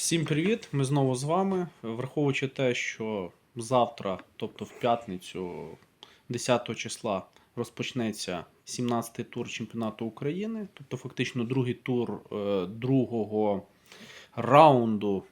Всім привіт! Ми знову з вами. Враховуючи те, що завтра, тобто в п'ятницю, 10 числа, розпочнеться 17-й тур чемпіонату України, тобто фактично другий тур е, другого раунду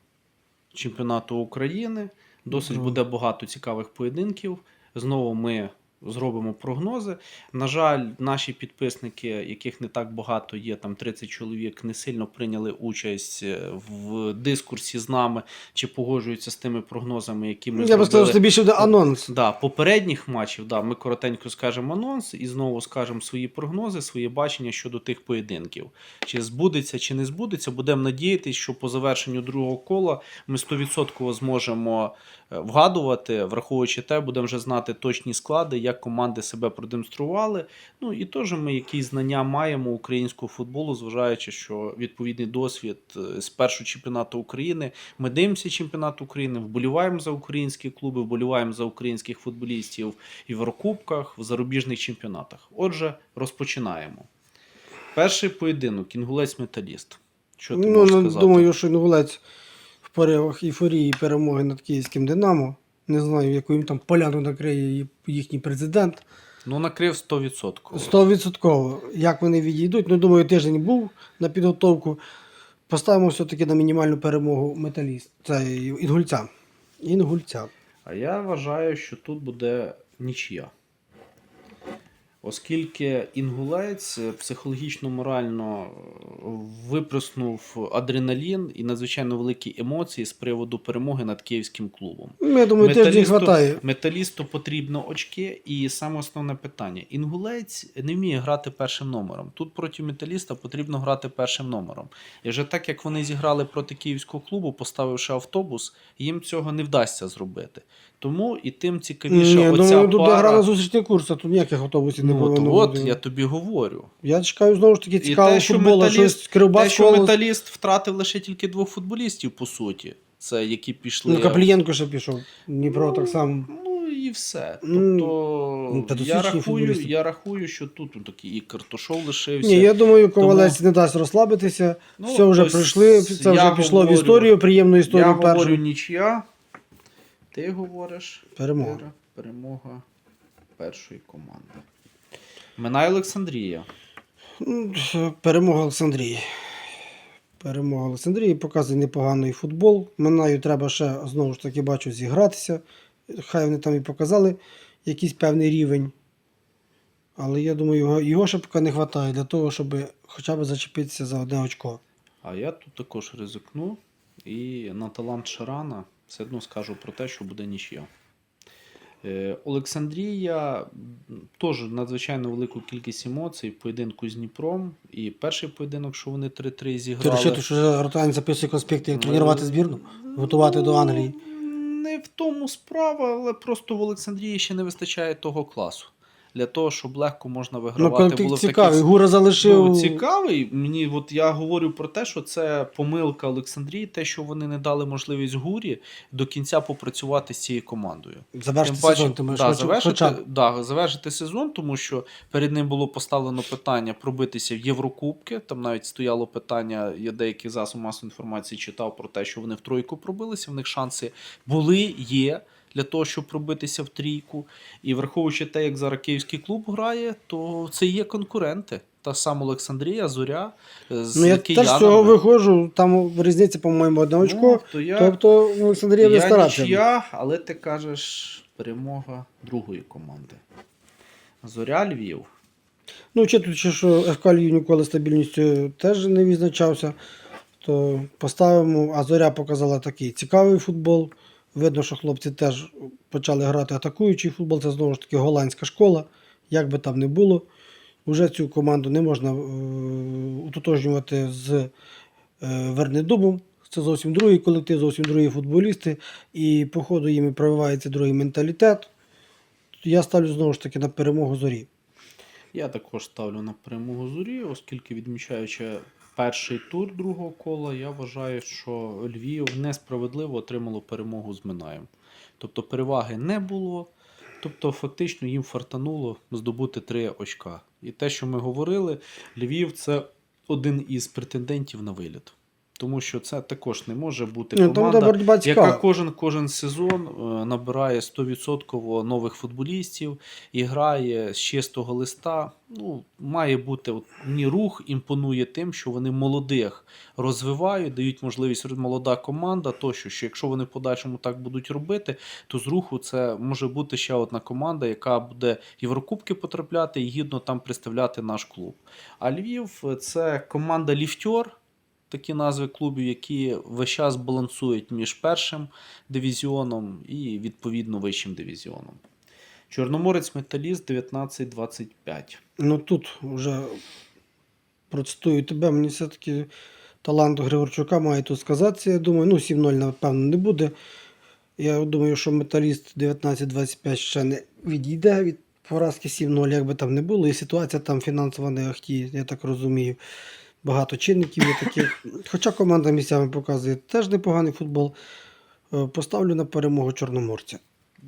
чемпіонату України. Досить буде багато цікавих поєдинків. Знову ми зробимо прогнози. На жаль, наші підписники, яких не так багато є, там 30 чоловік, не сильно прийняли участь е, в дискурсі з нами чи погоджуються з тими прогнозами, які ми Я би сказав, що це більше буде анонс. Да, попередніх матчів, да, ми коротенько скажемо анонс і знову скажемо свої прогнози, свої бачення щодо тих поєдинків. Чи збудеться, чи не збудеться. Будемо надіятися, що по завершенню другого кола ми 100% зможемо е, вгадувати, враховуючи те, будемо вже знати точні склади, як команди себе продемонстрували. Ну і теж ми якісь знання маємо українського футболу, зважаючи, що відповідний досвід е, з першого чемпіонату України. Ми дивимося чемпіонат України, вболіваємо за українські клуби, вболіваємо за українських футболістів і в Єврокубках, в зарубіжних чемпіонатах. Отже, розпочинаємо. Перший поєдинок інгулець металіст. Що ти Ну, можеш ну, сказати? думаю, що Інгулець в поривах ейфорії перемоги над київським Динамо. Не знаю, яку їм там поляну накриє їхній президент. Ну, накрив 100%. Стовідсотково. Як вони відійдуть, ну думаю, тиждень був на підготовку. Поставимо все-таки на мінімальну перемогу металіст. Це інгульця. Інгульця. А я вважаю, що тут буде нічия. Оскільки інгулець е, психологічно-морально е, виприснув адреналін і надзвичайно великі емоції з приводу перемоги над київським клубом. Ну, Я думаю, Металісту- хватає. Металісту потрібно очки, і саме основне питання: інгулець не вміє грати першим номером. Тут проти металіста потрібно грати першим номером. І вже так як вони зіграли проти київського клубу, поставивши автобус, їм цього не вдасться зробити. Тому і тим цікавіше Ні, оця ну, пара. гра на зустрічний курс, а тут ніяких автобусів не Ну, повинно от, бути. от я тобі говорю. Я чекаю знову ж таки цікавого те, що футболу. металіст- Щось Те, що Колос. металіст втратив лише тільки двох футболістів, по суті. Це які пішли. Ну, Каплієнко ще пішов. Дніпро Ну, так само. Ну і все. Ну, Тобто ну, та я, рахую, я рахую, що тут ну, такий і Картошов лишився. Ні, я думаю, Ковалець не дасть розслабитися. Ну, все вже ось пройшли, це вже пішло говорю- в історію, приємну історію. я історію говорю першу. нічия. Ти говориш Перемога. перемога першої команди. Минає Олександрія. Перемога Олександрії. Перемога Олександрії показує непоганий футбол. Минаю треба ще, знову ж таки, бачу, зігратися. Хай вони там і показали якийсь певний рівень. Але я думаю, його, його ще поки не вистачає для того, щоб хоча б зачепитися за одне очко. А я тут також ризикну. І на талант Шарана все одно скажу про те, що буде нічия. Е, Олександрія теж надзвичайно велику кількість емоцій в поєдинку з Дніпром. І перший поєдинок, що вони 3-3 Ти зіграли. розчитуєш, що вже Ротань записує конспекти, як Ну, тренувати збірну, готувати до Англії. Не в тому справа, але просто в Олександрії ще не вистачає того класу. Для того, щоб легко можна Ну, вигравати було конфлікт цікавий. Гура залишив. Ну, цікавий. Мені от я говорю про те, що це помилка Олександрії, те, що вони не дали можливість гурі до кінця попрацювати з цією командою. Завершити паче, сезон, ти маєш да, завершити, хоча да, завершити сезон, тому що перед ним було поставлено питання пробитися в Єврокубки. Там навіть стояло питання, я деяких засобів масової інформації читав про те, що вони в тройку пробилися. В них шанси були, є. Для того, щоб пробитися в трійку. І враховуючи те, як зараз київський клуб грає, то це є конкуренти. Та сама Олександрія, Зоря. е, З Ну, я теж з цього виходжу, там різниця, по-моєму, одне очко. Ну, то я, Тобто Олександрія буде я старатися. нічия, але ти кажеш перемога другої команди. Зоря Львів. Ну, вчитуючи, що ФК Львів ніколи стабільністю теж не відзначався, то поставимо, а Зоря показала такий цікавий футбол. Видно, що хлопці теж почали грати атакуючий футбол. Це знову ж таки голландська школа, як би там не було. Уже цю команду не можна е, утотожнювати з е, Вернедубом. Це зовсім другий колектив, зовсім другі футболісти. І по ходу їм і прививається другий менталітет. Я ставлю знову ж таки на перемогу зорі. Я також ставлю на перемогу зорі, оскільки відмічаючи перший тур другого кола, я вважаю, що Львів несправедливо отримало перемогу з Минаєм. Тобто переваги не було. Тобто, фактично їм фартануло здобути три очка. І те, що ми говорили, Львів це один із претендентів на виліт. Тому що це також не може бути команда, боротьба яка кожен кожен сезон е, набирає 100% нових футболістів і грає з чистого листа. Ну, має бути от, мені рух імпонує тим, що вони молодих розвивають, дають можливість молода команда, тощо, що якщо вони в подальшому так будуть робити, то з руху це може бути ще одна команда, яка буде Єврокубки потрапляти і гідно там представляти наш клуб. А Львів це команда ліфтьор. Такі назви клубів, які весь час балансують між першим дивізіоном і відповідно вищим дивізіоном. Чорноморець Металіст 19-25. Ну тут вже процитую тебе, мені все-таки талант Григорчука має тут сказатися. Я думаю, ну 7-0, напевно, не буде. Я думаю, що металіст 19-25 ще не відійде від поразки 7-0, як би там не було. І ситуація там фінансова не ахті, я так розумію. Багато чинників є таких. Хоча команда місцями показує теж непоганий футбол. Е, Поставлю на перемогу Чорноморця.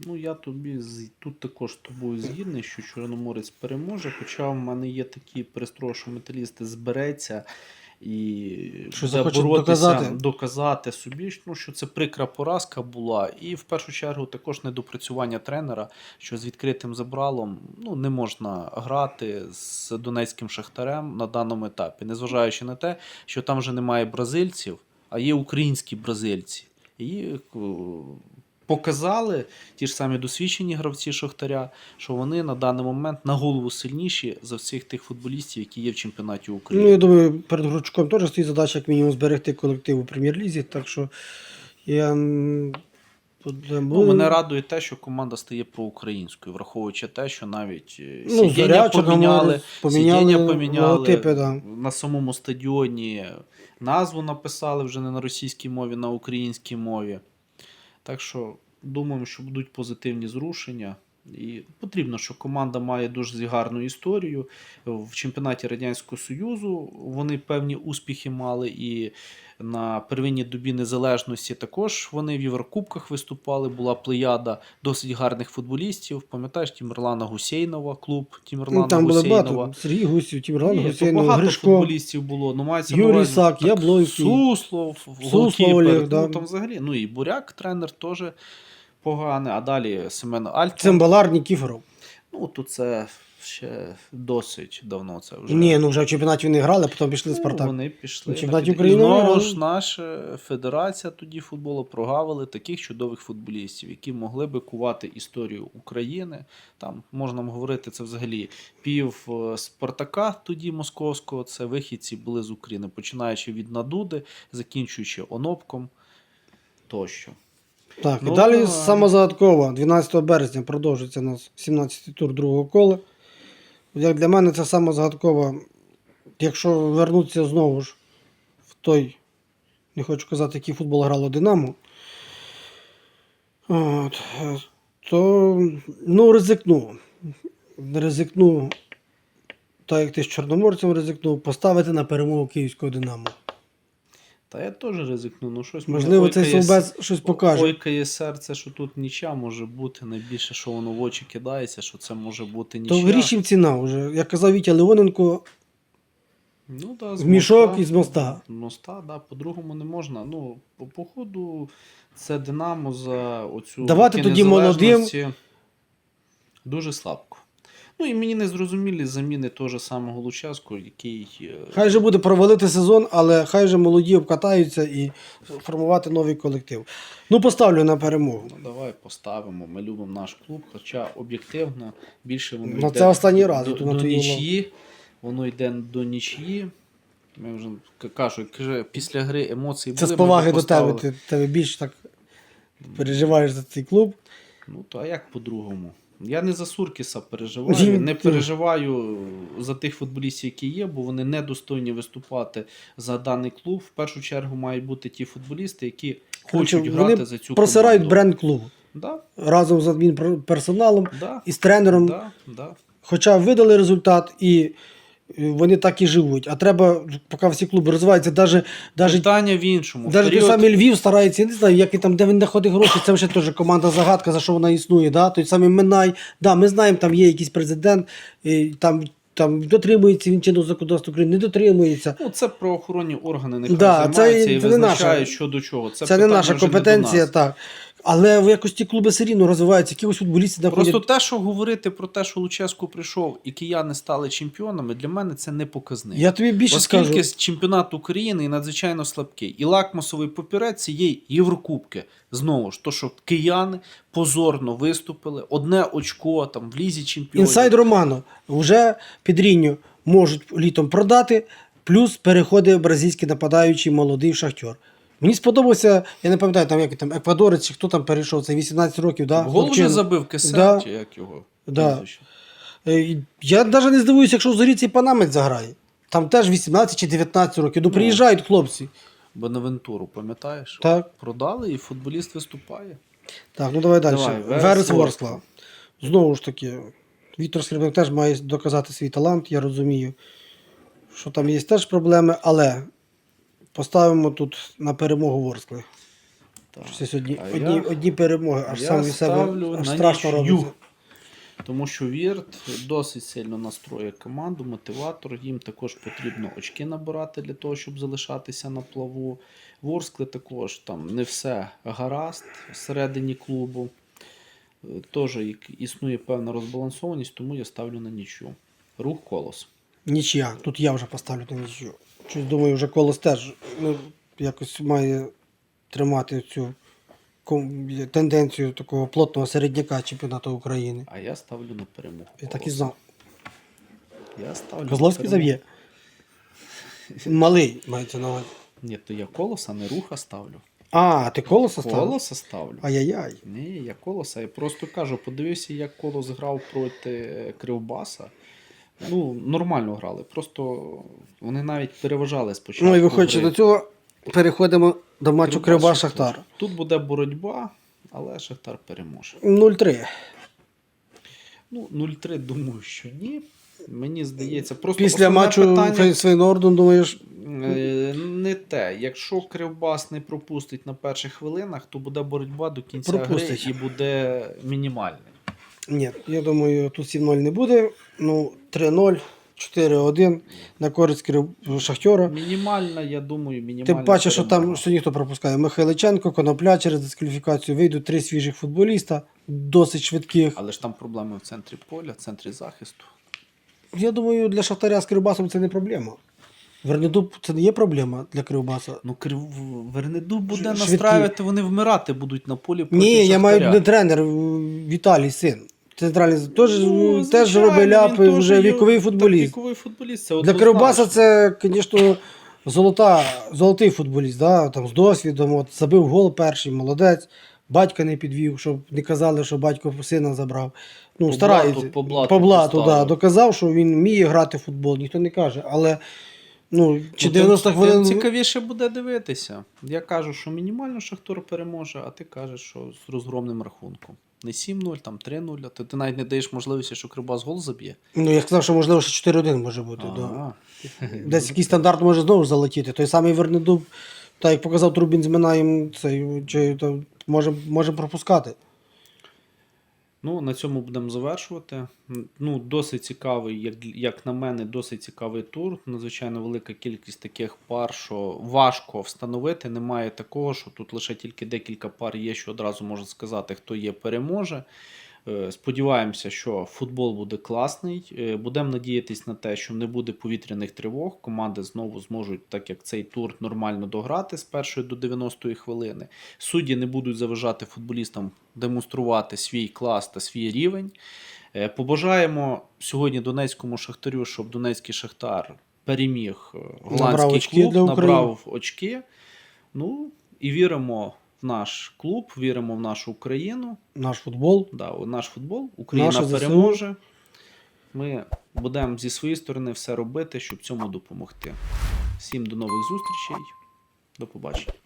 Ну, я тобі тут також з тобою згідний, що Чорноморець переможе. Хоча в мене є такі перестрої, що металісти збереться і Що боротися, доказати. доказати собі, ну, що це прикра поразка була. І в першу чергу також недопрацювання тренера, що з відкритим забралом ну, не можна грати з донецьким шахтарем на даному етапі, незважаючи на те, що там вже немає бразильців, а є українські бразильці. І е, показали ті ж самі досвідчені гравці Шахтаря, що вони на даний момент на голову сильніші за всіх тих футболістів, які є в чемпіонаті України. Ну, я думаю, перед Гручком теж стоїть задача, як мінімум, зберегти колектив у прем'єр-лізі. Так що я. Ну, мене радує те, що команда стає проукраїнською, враховуючи те, що навіть е, Ну, сидіння поміняли, поміняли сидіння поміняли логотипи, да. на самому стадіоні назву написали вже не на російській мові, на українській мові. Так що думаємо, що будуть позитивні зрушення. І потрібно, що команда має дуже гарну історію. В чемпіонаті Радянського Союзу вони певні успіхи мали, і на первинній добі незалежності також вони в Єврокубках виступали. Була плеяда досить гарних футболістів. Пам'ятаєш Тімерлана Гусейнова, клуб Тімерлана Ну, там було багато. Сергій Гусів, Тімран Ні, Гусейнов, багато Гришко. футболістів було. Ну, мається Юрій увазі, Сак, так, Яблонський. Суслов, Суслов Олег, да. ну, там взагалі. Ну і Буряк, тренер теж поганий. А далі Семен Альтман. Цимбалар Нікіфоров. Ну, тут це ще досить давно це вже. Ні, ну вже в чемпіонаті вони грали, а потім пішли в Ну, Спартак. Вони пішли. На чемпіонаті України знову ж наша федерація тоді футболу прогавили таких чудових футболістів, які могли би кувати історію України. Там можна говорити, це взагалі пів е, Спартака тоді московського. Це вихідці були з України, починаючи від Надуди, закінчуючи Онопком тощо. Так, Ну, і далі давай. самозагадково, 12 березня продовжується у нас 17-й тур другого кола. Як для мене це саме загадково, якщо вернутися знову ж в той, не хочу казати, який футбол грало Динамо, от, то ну, ризикну. Ризикну, так як ти з Чорноморцем ризикнув, поставити на перемогу київського Динамо. Та я теж ризикну. Ну, щось Можливо, цей ойкає совбез щось покаже. Ойкає серце, що тут нічя може бути. Найбільше, що воно в очі кидається, що це може бути То нічия. в грішім ціна вже. Як казав Вітя Леоненко, Ну, да, В мішок моста. із моста. З моста, да, по-другому не можна. Ну, по походу, це Динамо за оцю Давати тоді незалежності дуже слабко. Ну і мені не зрозумілі заміни того ж самого Лучаску, який. е, хай же буде провалити сезон, але хай же молоді обкатаються і формувати новий колектив. Ну, поставлю на перемогу. Ну, давай поставимо. Ми любимо наш клуб, хоча об'єктивно більше воно Ну, це останній раз, до, до нічії. Воно йде до нічії. Ми вже кажу, після гри емоції Це були. з поваги до тебе. Ти тебе більш так переживаєш за цей клуб. Ну, то а як по-другому? Я не за Суркіса переживаю, не переживаю за тих футболістів, які є, бо вони недостойні виступати за даний клуб. В першу чергу мають бути ті футболісти, які хочуть Вони грати за цю Просирають команду. бренд клубу Да, разом з адмінперсоналом да, і з тренером. да, да. Хоча видали результат і вони так і живуть. А треба, поки всі клуби розвиваються, навіть, навіть Питання в іншому. Навіть той період- самий Львів старається, я не знаю, як і там, де він знаходить гроші, це вже теж команда загадка, за що вона існує. Да? Той самий Минай, да, ми знаємо, там є якийсь президент, і там там дотримується він чинного законодавства України, не дотримується. Ну, це правоохоронні органи нехай Да, це- займаються і це не визначають, наша- що до чого. Це, Це, не питання наша вже до компетенція, нас. так. Але в якості клуби все рівно розвиваються, якихось футболістів знаходять. Просто те, що говорити про те, що Луческу прийшов і кияни стали чемпіонами, для мене це не показник. Я тобі більше Оскільки скажу. чемпіонат України надзвичайно слабкий. І лакмусовий папірець це є Єврокубки. Знову ж, то, що кияни позорно виступили, одне очко там в лізі чемпіонів. Інсайд Романо вже під Рінню можуть літом продати, плюс переходить бразильський нападаючий молодий шахтер. Мені сподобався, я не пам'ятаю, там як там Еквадорець, чи хто там перейшов, це 18 років, да? Гол Хлопчина. не забив кисет, Да. чи як його. Да. Е, Я навіть не здивуюся, якщо в зорі цей панамець заграє. Там теж 18 чи 19 років. Ну, приїжджають хлопці. Бонавентуру, пам'ятаєш? Так. Продали і футболіст виступає. Так, ну давай далі. Верес. Ворскла. Знову ж таки, Віктор Скрипник теж має доказати свій талант, я розумію, що там є теж проблеми, але поставимо тут на перемогу Ворскли. Так. Це сьогодні А одні, я- одні перемоги, аж я сам від себе аж страшно робиться. Тому що Вірт досить сильно настроює команду, мотиватор. Їм також потрібно очки набирати для того, щоб залишатися на плаву. Ворскли також там не все гаразд всередині клубу. Е, Теж існує певна розбалансованість, тому я ставлю на нічю. Рух колос. Нічия. Тут я вже поставлю на нічию. Щось думаю, вже колос теж ну, якось має тримати цю тенденцію такого плотного середняка чемпіонату України. А я ставлю на перемогу. Я так і знав. Я ставлю Козловський заб'є. Малий мається на увазі. Ні, то я колоса, не руха ставлю. А, ти колоса ставив? Колоса ставлю. Ай-яй-яй. Ні, я колоса. Я просто кажу, подивився, як колос грав проти Кривбаса. Ну, нормально грали. Просто вони навіть переважали спочатку. Ну і виходячи до цього, переходимо до матчу Кривбас Шахтар. Тут буде боротьба, але Шахтар переможе. 0-3. Ну, 0-3, думаю, що ні. Мені здається, просто Після матчу питання, думаєш, е, не те. Якщо Кривбас не пропустить на перших хвилинах, то буде боротьба до кінця Пропустить. гри і буде мінімальна. Ні, я думаю, тут 7-0 не буде. Ну, 3-0, 4-1 на користь Шахтера. Мінімальна, я думаю, мінімальна. Тим паче, що там що ніхто пропускає. Михайличенко, Конопля через дискваліфікацію вийдуть три свіжих футболіста, досить швидких. Але ж там проблеми в центрі поля, в центрі захисту. Я думаю, для Шахтаря з Кривбасом це не проблема. Вернедуб це не є проблема для Кривбаса. Ну, Крив... Вернедуб буде Швидкі. настраювати, вони вмирати будуть на полі проти Ні, я маю не тренер, Віталій син. Центральний теж, Ну, теж звичайно, робить він ляпи, теж вже є- віковий так, футболіст. Віковий футболіст, це Для однозначно. Кривбаса це, звісно, золота, золотий футболіст, да? там, з досвідом. От, забив гол перший, молодець. Батька не підвів, щоб не казали, що батько сина забрав. Ну, По старається. блату, по блату по блату да, поставив. доказав, що він вміє грати в футбол, ніхто не каже. Але ну, чи Ну, 90 хвилин. тим цікавіше буде дивитися. Я кажу, що мінімально Шахтор переможе, а ти кажеш, що з розгромним рахунком. Не 7-0, там 3-0, а ти, ти навіть не даєш можливості, що Кривбас гол заб'є. Ну, я сказав, що можливо ще 4-1 може бути. Да. Десь якийсь стандарт може знову залетіти. Той самий Вернедуб, так як показав Трубін з Минаєм, цей, чи, то може, може пропускати. Ну, на цьому будемо завершувати. Ну, досить цікавий, як, як на мене, досить цікавий тур. Надзвичайно велика кількість таких пар, що важко встановити. Немає такого, що тут лише тільки декілька пар є, що одразу можна сказати, хто є, переможе. Е, Сподіваємося, що футбол буде класний. Е, Будемо надіятись на те, що не буде повітряних тривог. Команди знову зможуть, так як цей тур нормально дограти з першої до 90-ї хвилини. Судді не будуть заважати футболістам демонструвати свій клас та свій рівень. Е, Побажаємо сьогодні Донецькому шахтарю, щоб Донецький шахтар переміг е, Набрав голландський очки клуб, набрав очки. Ну і віримо наш клуб, віримо в нашу Україну. Наш футбол. Да, у наш футбол. Україна ЗСУ. переможе. Ми будемо зі своєї сторони все робити, щоб цьому допомогти. Всім до нових зустрічей. До побачення.